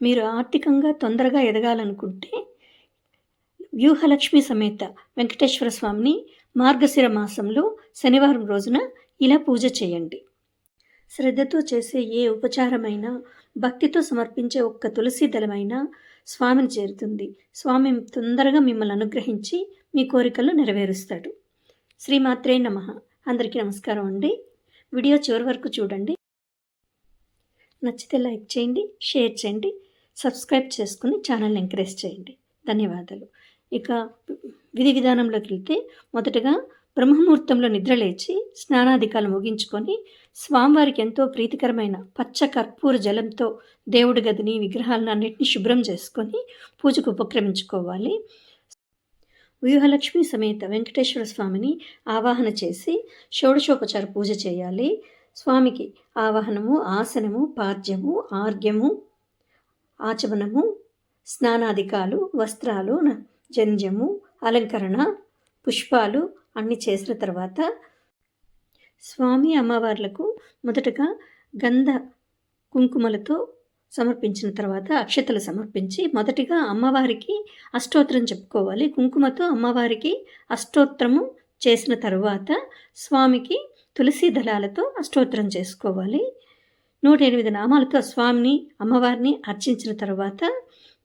మీరు ఆర్థికంగా తొందరగా ఎదగాలనుకుంటే వ్యూహలక్ష్మి సమేత వెంకటేశ్వర స్వామిని మార్గశిర మాసంలో శనివారం రోజున ఇలా పూజ చేయండి. శ్రద్ధతో చేసే ఏ ఉపచారమైనా భక్తితో సమర్పించే ఒక్క తులసి దళమైనా స్వామిని చేరుతుంది. స్వామి తొందరగా మిమ్మల్ని అనుగ్రహించి మీ కోరికలు నెరవేరుస్తాడు. శ్రీమాత్రే నమ. అందరికీ నమస్కారం అండి. వీడియో చివరి వరకు చూడండి. నచ్చితే లైక్ చేయండి షేర్ చేయండి సబ్స్క్రైబ్ చేసుకుని ఛానల్ని ఎంకరేజ్ చేయండి. ధన్యవాదాలు. ఇక విధి విధానంలోకి వెళ్తే మొదటగా బ్రహ్మముహూర్తంలో నిద్రలేచి స్నానాధికాలు ముగించుకొని స్వామివారికి ఎంతో ప్రీతికరమైన పచ్చ కర్పూర జలంతో దేవుడి గదిని విగ్రహాలను అన్నింటినీ శుభ్రం చేసుకొని పూజకు ఉపక్రమించుకోవాలి. వ్యూహలక్ష్మి సమేత వెంకటేశ్వర స్వామిని ఆవాహన చేసి షోడశోపచార పూజ చేయాలి. స్వామికి ఆవాహనము ఆసనము పాద్యము ఆర్గ్యము ఆచమనము స్నానాధికాలు వస్త్రాలు జంజము అలంకరణ పుష్పాలు అన్నీ చేసిన తర్వాత స్వామి అమ్మవార్లకు మొదటగా గంధ కుంకుమలతో సమర్పించిన తర్వాత అక్షతలు సమర్పించి మొదటిగా అమ్మవారికి అష్టోత్తరం చెప్పుకోవాలి. కుంకుమతో అమ్మవారికి అష్టోత్తరము చేసిన తర్వాత స్వామికి తులసి దళాలతో అష్టోత్తరం చేసుకోవాలి. నూట ఎనిమిది నామాలతో స్వామిని అమ్మవారిని అర్చించిన తర్వాత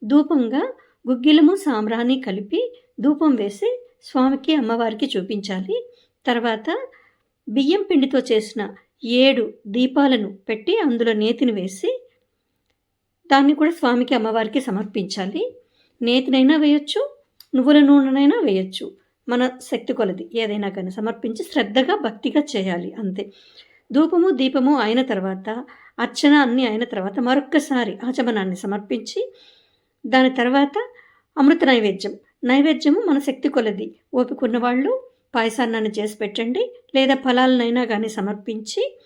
ధూపంగా గుగ్గిలము సాంబ్రాన్ని కలిపి ధూపం వేసి స్వామికి అమ్మవారికి చూపించాలి. తర్వాత బియ్యం పిండితో చేసిన ఏడు దీపాలను పెట్టి అందులో నేతిని వేసి దాన్ని కూడా స్వామికి అమ్మవారికి సమర్పించాలి. నేతినైనా వేయచ్చు నువ్వుల నూనెనైనా వేయచ్చు. మన శక్తి కొలది. ఏదైనా కానీ సమర్పించి శ్రద్ధగా భక్తిగా చేయాలి. అంతే. ధూపము దీపము అయిన తర్వాత అర్చన అన్నీ అయిన తర్వాత మరొక్కసారి ఆచమనాన్ని సమర్పించి దాని తర్వాత అమృత నైవేద్యం. నైవేద్యము మన శక్తి కొలది. ఓపికన్న వాళ్ళు పాయసాన్నాన్ని చేసి పెట్టండి. లేదా ఫలాలనైనా కానీ సమర్పించి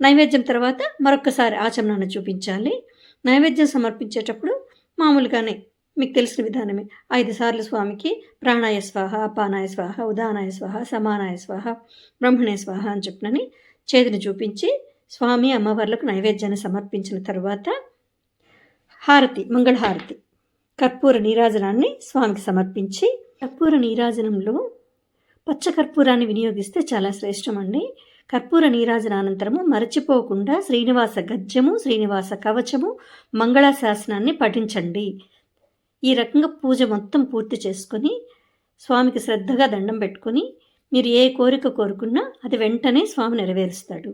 నైవేద్యం తర్వాత మరొకసారి ఆచమనాన్ని చూపించాలి. నైవేద్యం సమర్పించేటప్పుడు మామూలుగానే మీకు తెలిసిన విధానమే. ఐదు సార్లు స్వామికి ప్రాణాయ స్వాహ అపానాయ స్వాహ ఉదానాయ స్వాహ సమానాయ స్వాహ బ్రహ్మణే స్వాహ అని చెప్పినని చేతిని చూపించి స్వామి అమ్మవార్లకు నైవేద్యాన్ని సమర్పించిన తర్వాత హారతి మంగళహారతి కర్పూర నీరాజనాన్ని స్వామికి సమర్పించి కర్పూర నీరాజనంలో పచ్చ కర్పూరాన్ని వినియోగిస్తే చాలా శ్రేష్టమండి. కర్పూర నీరాజన అనంతరము మరచిపోకుండా శ్రీనివాస గద్యము శ్రీనివాస కవచము మంగళాశాసనాన్ని పఠించండి. ఈ రకంగా పూజ మొత్తం పూర్తి చేసుకొని స్వామికి శ్రద్ధగా దండం పెట్టుకొని మీరు ఏ కోరిక కోరుకున్నా అది వెంటనే స్వామి నెరవేరుస్తాడు.